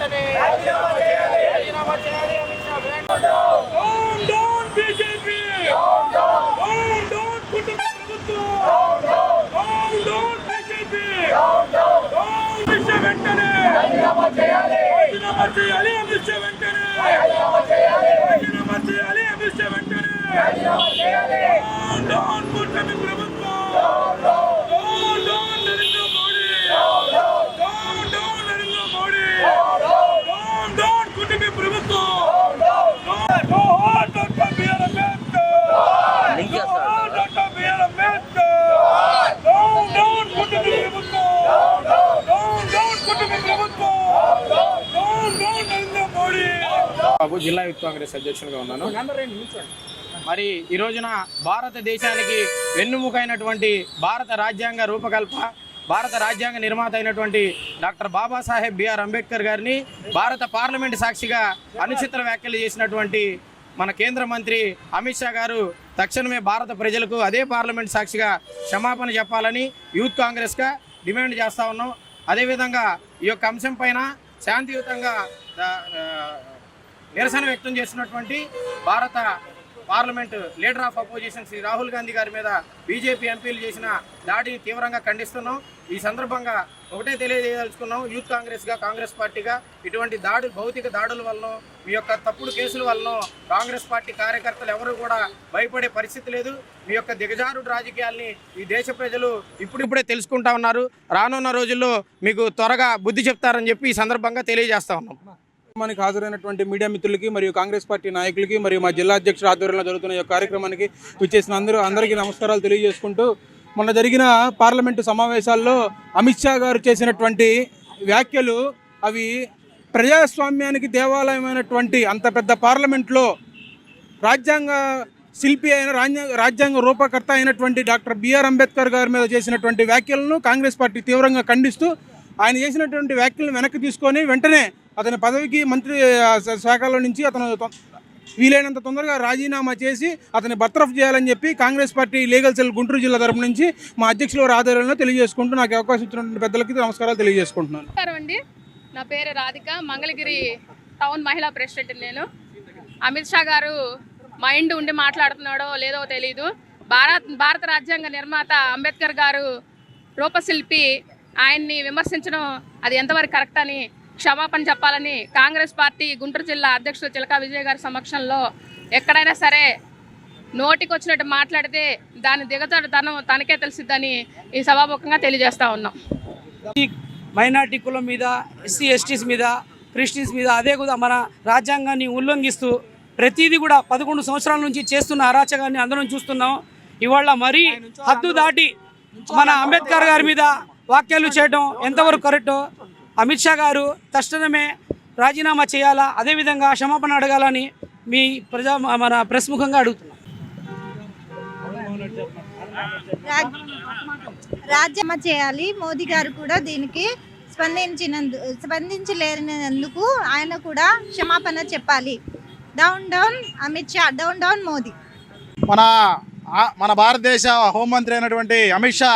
వెంటనే రాజీనామా చేయాలి అమిత్ షా వెంటనే రాజీనామా చేయాలి అమిత్ షా వెంటనే రాజీనామా చేయాలి అమిత్ షా వెంటనే డౌన్ డౌన్ కుటుంబ ప్రభుత్వం down down Narendra Modi down down Narendra Modi down down కుటుంబ ప్రభుత్వం జోహార్ డాక్టర్ బిఆర్ అంబేద్కర్ జోహార్ doctor B R Ambedkar down down కుటుంబ ప్రభుత్వం డౌన్ డౌన్ కుటుంబ ప్రభుత్వం డౌన్ డౌన్ నరేంద్ర మోడీ బాబు జిల్లా యూత్ కాంగ్రెస్ అధ్యక్షునిగా ఉన్నాను. మరి ఈ రోజున భారతదేశానికి వెన్నుముకైనటువంటి భారత రాజ్యాంగ రూపకల్ప భారత రాజ్యాంగ నిర్మాత అయినటువంటి డాక్టర్ బాబాసాహెబ్ బిఆర్ అంబేద్కర్ గారిని భారత పార్లమెంట్ సాక్షిగా అనుచిత వ్యాఖ్యలు చేసినటువంటి మన కేంద్ర మంత్రి అమిత్ షా గారు తక్షణమే భారత ప్రజలకు అదే పార్లమెంట్ సాక్షిగా క్షమాపణ చెప్పాలని యూత్ కాంగ్రెస్గా డిమాండ్ చేస్తా ఉన్నాం. అదేవిధంగా ఈ యొక్క అంశం పైన శాంతియుతంగా నిరసన వ్యక్తం చేస్తున్నటువంటి భారత parliament leader of opposition Shri Rahul Gandhi గారి మీద బీజేపీ ఎంపీలు చేసిన దాడిని తీవ్రంగా ఖండిస్తున్నాం. ఈ సందర్భంగా ఒకటే తెలియజేయదలుచుకున్నాం. యూత్ కాంగ్రెస్గా కాంగ్రెస్ పార్టీగా ఇటువంటి దాడులు భౌతిక దాడుల వలన మీ యొక్క తప్పుడు కేసుల వలన కాంగ్రెస్ పార్టీ కార్యకర్తలు ఎవరు కూడా భయపడే పరిస్థితి లేదు. మీ యొక్క దిగజారుడు రాజకీయాల్ని ఈ దేశ ప్రజలు ఇప్పుడిప్పుడే తెలుసుకుంటా ఉన్నారు. రానున్న రోజుల్లో మీకు త్వరగా బుద్ధి చెప్తారని చెప్పి ఈ సందర్భంగా తెలియజేస్తా ఉన్నాం. కార్యక్రమానికి హాజరైనటువంటి మీడియా మిత్రులకి మరియు కాంగ్రెస్ పార్టీ నాయకులకి మరియు మా జిల్లా అధ్యక్షుడు ఆధ్వర్యంలో జరుగుతున్న ఈ కార్యక్రమానికి విచ్చేసిన అందరూ అందరికీ నమస్కారాలు తెలియజేసుకుంటూ మొన్న జరిగిన పార్లమెంటు సమావేశాల్లో అమిత్ షా గారు చేసినటువంటి వ్యాఖ్యలు అవి ప్రజాస్వామ్యానికి దేవాలయమైనటువంటి అంత పెద్ద పార్లమెంట్లో రాజ్యాంగ శిల్పి అయిన రాజ్యాంగ రాజ్యాంగ రూపకర్త అయినటువంటి డాక్టర్ బిఆర్ అంబేద్కర్ గారి మీద చేసినటువంటి వ్యాఖ్యలను కాంగ్రెస్ పార్టీ తీవ్రంగా ఖండిస్తూ ఆయన చేసినటువంటి వ్యాఖ్యలను వెనక్కి తీసుకొని వెంటనే అతని పదవికి మంత్రి శా- శాఖలో నుంచి అతను వీలైనంత తొందరగా రాజీనామా చేసి అతని బర్తరఫ్ చేయాలని చెప్పి Congress party legal cell Guntur జిల్లా తరపు నుంచి మా అధ్యక్షుల ఆధ్వర్యంలో తెలియజేసుకుంటూ నాకు అవకాశం ఇచ్చినటువంటి పెద్దలకి నమస్కారాలు తెలియజేసుకుంటున్నాను. అండి. నా పేరు రాధిక మంగళగిరి టౌన్ మహిళా ప్రెసిడెంట్ నేను. అమిత్ షా గారు మైండ్ ఉండి మాట్లాడుతున్నాడో లేదో తెలియదు భారత్ భారత రాజ్యాంగ నిర్మాత అంబేద్కర్ గారు రూపశిల్పి ఆయన్ని విమర్శించడం అది ఎంతవరకు కరెక్ట్ అని క్షమాపణ చెప్పాలని కాంగ్రెస్ పార్టీ గుంటూరు జిల్లా అధ్యక్షుడు చిలకా విజయ్ గారి సమక్షంలో ఎక్కడైనా సరే నోటికి వచ్చినట్టు మాట్లాడితే దాని దిగజాడుతనం తనకే తెలిసిద్దని ఈ సభాముఖంగా తెలియజేస్తూ ఉన్నాం. మైనార్టీ కులం మీద ఎస్సీ ఎస్టీస్ మీద క్రిస్టియన్స్ మీద అదే కూడా మన రాజ్యాంగాన్ని ఉల్లంఘిస్తూ ప్రతిదీ కూడా పదకొండు సంవత్సరాల నుంచి చేస్తున్న అరాచకాన్ని అందరం చూస్తున్నాం. ఇవాళ మరీ హద్దు దాటి మన అంబేద్కర్ గారి మీద వాక్యాలు చేయడం ఎంతవరకు కరెక్టో అమిత్ షా గారు తక్షణమే రాజీనామా చేయాలా? అదేవిధంగా క్షమాపణ అడగాలని మీ ప్రజా మన ప్రెస్ ముఖంగా అడుగుతున్నాం. రాజ్యమ చేయాలి. మోదీ గారు కూడా దీనికి స్పందించినందు స్పందించలేనందుకు ఆయన కూడా క్షమాపణ చెప్పాలి. Down down Amit Shah down down Modi. మన మన భారతదేశ హోంమంత్రి అయినటువంటి అమిత్ షా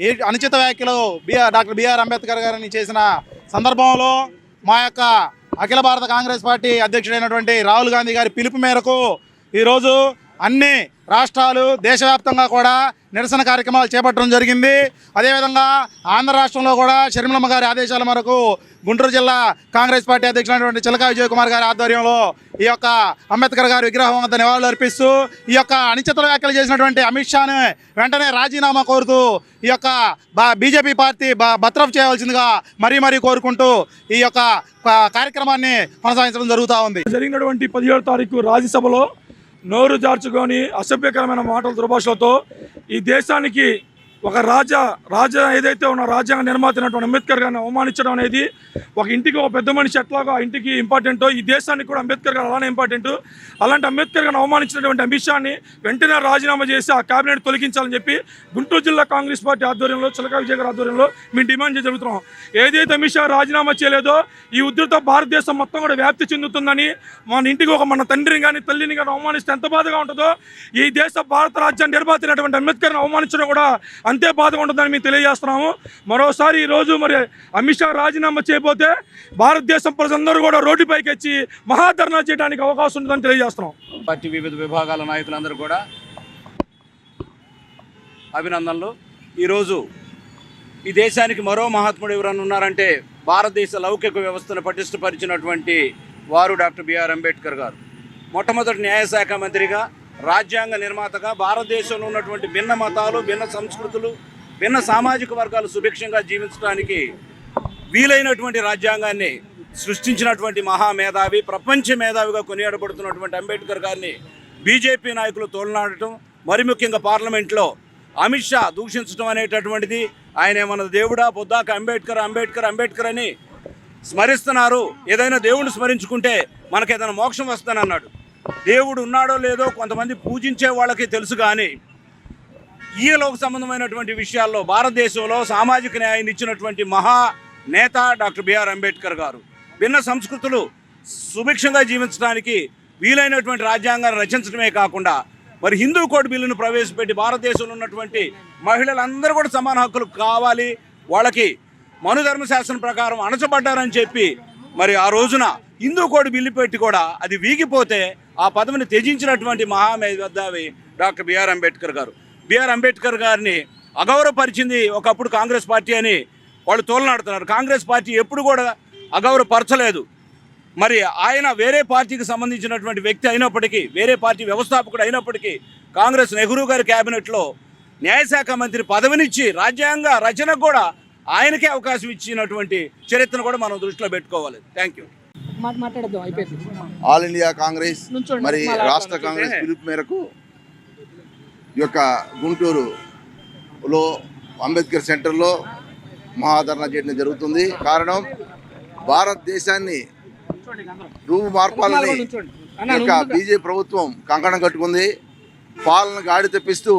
ఏ అనుచిత వ్యాఖ్యలు బిఆర్ డాక్టర్ బిఆర్ అంబేద్కర్ గారిని చేసిన సందర్భంలో మా యొక్క అఖిల భారత కాంగ్రెస్ పార్టీ అధ్యక్షుడైనటువంటి రాహుల్ గాంధీ గారి పిలుపు మేరకు ఈరోజు అన్ని రాష్ట్రాలు దేశవ్యాప్తంగా కూడా నిరసన కార్యక్రమాలు చేపట్టడం జరిగింది. అదేవిధంగా ఆంధ్ర రాష్ట్రంలో కూడా షర్మిలమ్మ గారి ఆదేశాల మేరకు గుంటూరు జిల్లా కాంగ్రెస్ పార్టీ అధ్యక్షులైనటువంటి చిలకా విజయ్ కుమార్ గారి ఆధ్వర్యంలో ఈ యొక్క అంబేద్కర్ గారి విగ్రహం వద్ద నివాళులు అర్పిస్తూ ఈ యొక్క అనిశ్చిత వ్యాఖ్యలు చేసినటువంటి అమిత్ షాను వెంటనే రాజీనామా కోరుతూ ఈ యొక్క బా- బీజేపీ పార్టీ బా బత్రఫ్ చేయవలసిందిగా మరీ మరీ కోరుకుంటూ ఈ యొక్క కార్యక్రమాన్ని కొనసాగించడం జరుగుతూ ఉంది. జరిగినటువంటి పదిహేడు తారీఖు రాజ్యసభలో నోరు జార్చుకొని అసభ్యకరమైన మాటల దుర్భాషలతో ఈ దేశానికి ఒక రాజా రాజా ఏదైతే ఉన్న రాజ్యాంగ నిర్మాత అయినటువంటి అంబేద్కర్ గారిని అవమానించడం అనేది ఒక ఇంటికి ఒక పెద్ద మనిషి ఎట్లాగో ఆ ఇంటికి ఇంపార్టెంటో ఈ దేశానికి కూడా అంబేద్కర్ గారు అలానే ఇంపార్టెంట్ అలాంటి అంబేద్కర్ గారిని అవమానించినటువంటి అంశాన్ని వెంటనే రాజీనామా చేసి ఆ కేబినెట్ తొలగించాలని చెప్పి గుంటూరు జిల్లా కాంగ్రెస్ పార్టీ ఆధ్వర్యంలో చిలకా విజయ్ గారి ఆధ్వర్యంలో మేము డిమాండ్ చేసి జరుగుతున్నాం. ఏదైతే అమిత్ షా రాజీనామా చేయలేదో ఈ ఉధృత భారతదేశం మొత్తం కూడా వ్యాప్తి చెందుతుందని మన ఇంటికి ఒక మన తండ్రిని కానీ తల్లిని కానీ అవమానిస్తే ఎంత బాధగా ఉంటుందో ఈ దేశ భారత రాజ్యాన్ని నిర్మాతైనటువంటి అంబేద్కర్ని అవమానించడం కూడా అంతే బాధగా ఉంటుందని మేము తెలియజేస్తున్నాము. మరోసారి ఈరోజు మరి అమిత్ షా రాజీనామా చేయకపోతే భారతదేశం ప్రజలందరూ కూడా రోడ్డుపైకి వచ్చి మహాధర్నా చేయడానికి అవకాశం ఉంటుందని తెలియజేస్తున్నాం. పార్టీ వివిధ విభాగాల నాయకులందరూ కూడా అభినందనలు. ఈరోజు ఈ దేశానికి మరో మహాత్ముడు ఎవరన్నా ఉన్నారంటే భారతదేశ లౌకిక వ్యవస్థను పటిష్టపరిచినటువంటి వారు డాక్టర్ బిఆర్ అంబేద్కర్ గారు. మొట్టమొదటి న్యాయశాఖ మంత్రిగా రాజ్యాంగ నిర్మాతగా భారతదేశంలో ఉన్నటువంటి భిన్న మతాలు భిన్న సంస్కృతులు భిన్న సామాజిక వర్గాలు సుభిక్షంగా జీవించడానికి వీలైనటువంటి రాజ్యాంగాన్ని సృష్టించినటువంటి మహామేధావి ప్రపంచ మేధావిగా కొనియాడబడుతున్నటువంటి అంబేద్కర్ గారిని బీజేపీ నాయకులు తోలనాడటం మరి ముఖ్యంగా పార్లమెంట్లో అమిత్ షా దూషించడం అనేటటువంటిది ఆయన మన దేవుడా పొద్దాక అంబేద్కర్ అంబేద్కర్ అంబేద్కర్ అని స్మరిస్తున్నారు. ఏదైనా దేవుణ్ణి స్మరించుకుంటే మనకేదైనా మోక్షం వస్తుందన్నాడు. దేవుడు ఉన్నాడో లేదో కొంతమంది పూజించే వాళ్ళకి తెలుసు కానీ ఈయలోకి సంబంధమైనటువంటి విషయాల్లో భారతదేశంలో సామాజిక న్యాయాన్ని ఇచ్చినటువంటి మహా నేత డాక్టర్ బిఆర్ అంబేద్కర్ గారు భిన్న సంస్కృతులు సుభిక్షంగా జీవించడానికి వీలైనటువంటి రాజ్యాంగాన్ని రచించడమే కాకుండా మరి హిందూ కోడ్ బిల్లును ప్రవేశపెట్టి భారతదేశంలో ఉన్నటువంటి మహిళలందరూ కూడా సమాన హక్కులు కావాలి వాళ్ళకి మనుధర్మ శాస్త్రం ప్రకారం అణచబడ్డారని చెప్పి మరి ఆ రోజున హిందూ కోడ్ బిల్లు పెట్టి కూడా అది వీగిపోతే ఆ పదవిని త్యజించినటువంటి మహామేధావి డాక్టర్ బిఆర్ అంబేద్కర్ గారు. బిఆర్ అంబేద్కర్ గారిని అగౌరవపరిచింది ఒకప్పుడు కాంగ్రెస్ పార్టీ అని వాళ్ళు తోలనాడుతున్నారు. కాంగ్రెస్ పార్టీ ఎప్పుడు కూడా అగౌరవపరచలేదు. మరి ఆయన వేరే పార్టీకి సంబంధించినటువంటి వ్యక్తి అయినప్పటికీ వేరే పార్టీ వ్యవస్థాపకుడు అయినప్పటికీ కాంగ్రెస్ నెహ్రూ గారి క్యాబినెట్లో న్యాయశాఖ మంత్రి పదవినిచ్చి రాజ్యాంగ రచనకు కూడా ఆయనకే అవకాశం ఇచ్చినటువంటి చరిత్రను కూడా మనం దృష్టిలో పెట్టుకోవాలి. Thank you. All India Congress మరి రాష్ట్ర కాంగ్రెస్ పిలుపు మేరకు ఈ యొక్క గుంటూరులో అంబేద్కర్ సెంటర్లో మహాధరణ చేయడం జరుగుతుంది. కారణం భారతదేశాన్ని రూపు మార్పాలని ఈ యొక్క బీజేపీ ప్రభుత్వం కంకణం కట్టుకుంది. పాలన గాడి తెప్పిస్తూ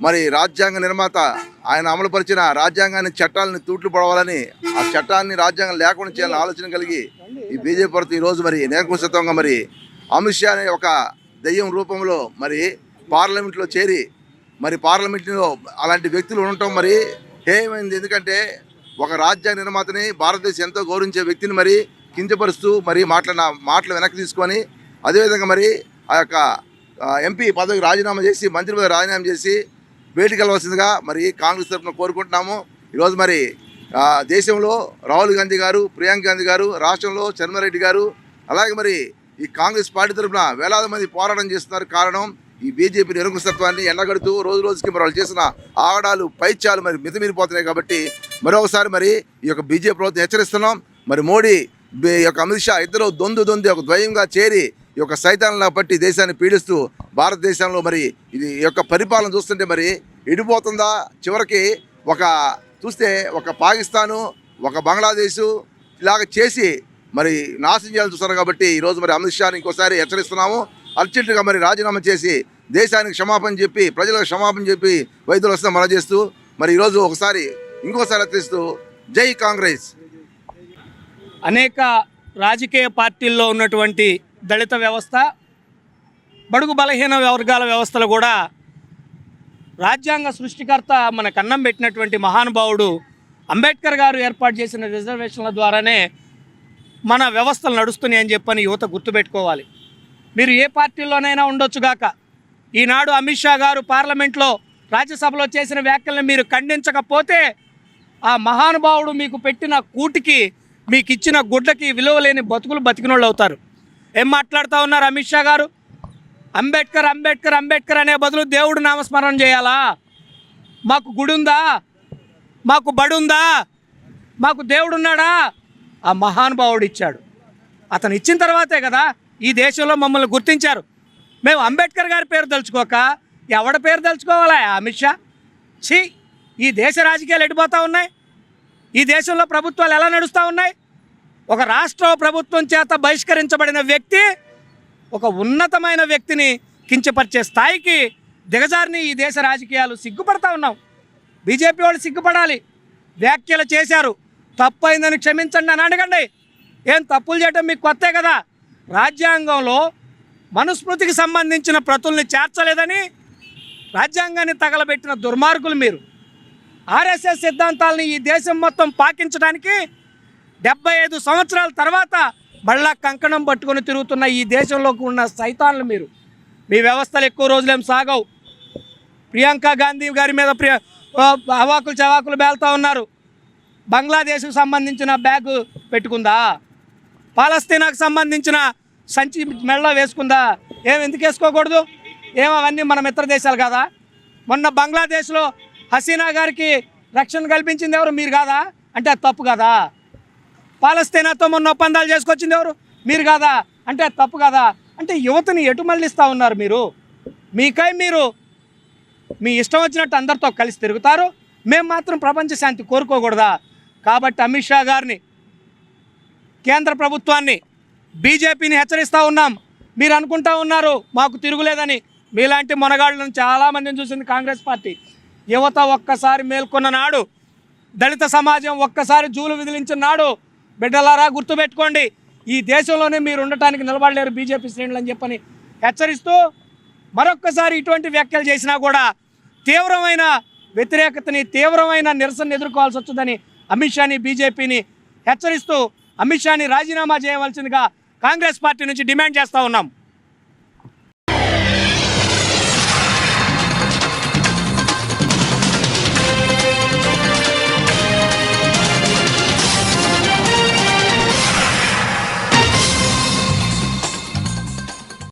మరి రాజ్యాంగ నిర్మాత ఆయన అమలుపరిచిన రాజ్యాంగాన్ని చట్టాలని తూట్లు పడవాలని ఆ చట్టాన్ని రాజ్యాంగం లేకుండా చేయాలని ఆలోచన కలిగి ఈ బీజేపీ ప్రభుత్వం ఈరోజు మరి నేర్కుంసత్వంగా మరి అమిత్ షా అనే ఒక దెయ్యం రూపంలో మరి పార్లమెంట్లో చేరి మరి పార్లమెంట్లో అలాంటి వ్యక్తులు ఉండటం మరి హేయమైంది. ఎందుకంటే ఒక రాజ్యాంగ నిర్మాతని భారతదేశం ఎంతో గౌరవించే వ్యక్తిని మరి కించపరుస్తూ మరి మాట్లాడిన మాటలు వెనక్కి తీసుకొని అదేవిధంగా మరి ఆ యొక్క ఎంపీ పదవికి రాజీనామా చేసి మంత్రి పదవి రాజీనామా చేసి బయటికి వెళ్ళవలసిందిగా మరి కాంగ్రెస్ తరఫున కోరుకుంటున్నాము. ఈరోజు మరి దేశంలో రాహుల్ గాంధీ గారు ప్రియాంక గాంధీ గారు రాష్ట్రంలో చంద్రారెడ్డి గారు అలాగే మరి ఈ కాంగ్రెస్ పార్టీ తరఫున వేలాది మంది పోరాటం చేస్తున్నారు. కారణం ఈ బీజేపీ నిరంకుశత్వాన్ని ఎండగడుతూ రోజు రోజుకి మరి వాళ్ళు చేసిన ఆడాలు పైత్యాలు మరి మితిమీరిపోతున్నాయి కాబట్టి మరొకసారి మరి ఈ యొక్క బీజేపీ ప్రభుత్వం హెచ్చరిస్తున్నాం. మరి మోడీ ఈ యొక్క అమిత్ షా ఇద్దరు దొందు దొంది ఒక ద్వయంగా చేరి ఈ యొక్క సైతాన్లా పట్టి దేశాన్ని పీడిస్తూ భారతదేశంలో మరి ఇది ఈ యొక్క పరిపాలన చూస్తుంటే మరి ఇడిపోతుందా? చివరికి ఒక చూస్తే ఒక పాకిస్తాను ఒక బంగ్లాదేశు ఇలాగ చేసి మరి నాశనం చేయాలని చూస్తారు కాబట్టి ఈరోజు మరి అమిత్ షాని ఇంకోసారి హెచ్చరిస్తున్నాము. అర్జెంటుగా మరి రాజీనామా చేసి దేశానికి క్షమాపణ చెప్పి ప్రజలకు క్షమాపణ చెప్పి వైద్యులు వస్తే మన చేస్తూ మరి ఈరోజు ఒకసారి ఇంకోసారి హెచ్చరిస్తూ జై కాంగ్రెస్. అనేక రాజకీయ పార్టీల్లో ఉన్నటువంటి దళిత వ్యవస్థ బడుగు బలహీన వర్గాల వ్యవస్థలు కూడా రాజ్యాంగ సృష్టికర్త మన కన్నం పెట్టినటువంటి మహానుభావుడు అంబేద్కర్ గారు ఏర్పాటు చేసిన రిజర్వేషన్ల ద్వారానే మన వ్యవస్థలు నడుస్తున్నాయి అని చెప్పని యువత గుర్తుపెట్టుకోవాలి. మీరు ఏ పార్టీలోనైనా ఉండొచ్చుగాక ఈనాడు అమిత్ షా గారు పార్లమెంట్లో రాజ్యసభలో చేసిన వ్యాఖ్యలను మీరు ఖండించకపోతే ఆ మహానుభావుడు మీకు పెట్టిన కూటికి మీకు ఇచ్చిన గుడ్లకి విలువ లేని బతుకులు బతికినోళ్ళు అవుతారు. ఏం మాట్లాడుతూ ఉన్నారు అమిత్ షా గారు? అంబేద్కర్ అంబేద్కర్ అంబేద్కర్ అనే బదులు దేవుడు నామస్మరణ చేయాలా? మాకు గుడి ఉందా మాకు బడి ఉందా మాకు దేవుడు ఉన్నాడా ఆ మహానుభావుడు ఇచ్చాడు. అతను ఇచ్చిన తర్వాతే కదా ఈ దేశంలో మమ్మల్ని గుర్తించారు. మేము అంబేద్కర్ గారి పేరు తలుచుకోక ఎవడ పేరు తలుచుకోవాలా అమిత్ షా? ఛీ ఈ దేశ రాజకీయాలు ఎడిపోతూ ఉన్నాయి? ఈ దేశంలో ప్రభుత్వాలు ఎలా నడుస్తూ ఉన్నాయి? ఒక రాష్ట్ర ప్రభుత్వం చేత బహిష్కరించబడిన వ్యక్తి ఒక ఉన్నతమైన వ్యక్తిని కించపరిచే స్థాయికి దిగజారిని ఈ దేశ రాజకీయాలు సిగ్గుపడతా ఉన్నాం. బీజేపీ వాళ్ళు సిగ్గుపడాలి. వ్యాఖ్యలు చేశారు. తప్పైందని క్షమించండి అని అడగండి. ఏం తప్పులు చేయడం మీకు కొత్తే కదా. రాజ్యాంగంలో మనుస్మృతికి సంబంధించిన ప్రతుల్ని చేర్చలేదని రాజ్యాంగాన్ని తగలబెట్టిన దుర్మార్గులు మీరు. ఆర్ఎస్ఎస్ సిద్ధాంతాలని ఈ దేశం మొత్తం పాకించడానికి డెబ్బై ఐదు సంవత్సరాల తర్వాత మళ్ళా కంకణం పట్టుకొని తిరుగుతున్న ఈ దేశంలోకి ఉన్న సైతాన్లు మీరు. మీ వ్యవస్థలు ఎక్కువ రోజులేం సాగవు. ప్రియాంక గాంధీ గారి మీద ప్రియ అవాకులు చవాకులు బేల్తా ఉన్నారు. బంగ్లాదేశ్కు సంబంధించిన బ్యాగ్ పెట్టుకుందా? పాలస్తీనాకు సంబంధించిన సంచి మెళ్ళ వేసుకుందా? ఏం ఎందుకు వేసుకోకూడదు? ఏం అవన్నీ మన మిత్ర దేశాలు కదా? మొన్న బంగ్లాదేశ్లో హసీనా గారికి రక్షణ కల్పించింది ఎవరు? మీరు కాదా? అంటే అది తప్పు కదా? పాలస్తీనాతో మొన్న ఒప్పందాలు చేసుకొచ్చింది ఎవరు? మీరు కాదా? అంటే తప్పు కదా? అంటే యువతని ఎటు మళ్ళిస్తూ ఉన్నారు మీరు? మీకై మీరు మీ ఇష్టం వచ్చినట్టు అందరితో కలిసి తిరుగుతారు. మేము మాత్రం ప్రపంచ శాంతి కోరుకోకూడదా? కాబట్టి అమిత్ షా గారిని కేంద్ర ప్రభుత్వాన్ని బీజేపీని హెచ్చరిస్తూ ఉన్నాం. మీరు అనుకుంటా ఉన్నారు మాకు తిరుగులేదని. మీలాంటి మొనగాళ్ళను చాలామందిని చూసింది కాంగ్రెస్ పార్టీ. యువత ఒక్కసారి మేల్కొన్న నాడు దళిత సమాజం ఒక్కసారి జూలు విదిలించిన నాడు బిడ్డలారా గుర్తుపెట్టుకోండి ఈ దేశంలోనే మీరు ఉండటానికి నిలబడలేరు బీజేపీ శ్రేణులు అని చెప్పని హెచ్చరిస్తూ మరొక్కసారి ఇటువంటి వ్యాఖ్యలు చేసినా కూడా తీవ్రమైన వ్యతిరేకతని తీవ్రమైన నిరసన ఎదుర్కోవాల్సి వచ్చిందని అమిత్ షాని బీజేపీని హెచ్చరిస్తూ అమిత్ షాని రాజీనామా చేయవలసిందిగా కాంగ్రెస్ పార్టీ నుంచి డిమాండ్ చేస్తూ ఉన్నాం.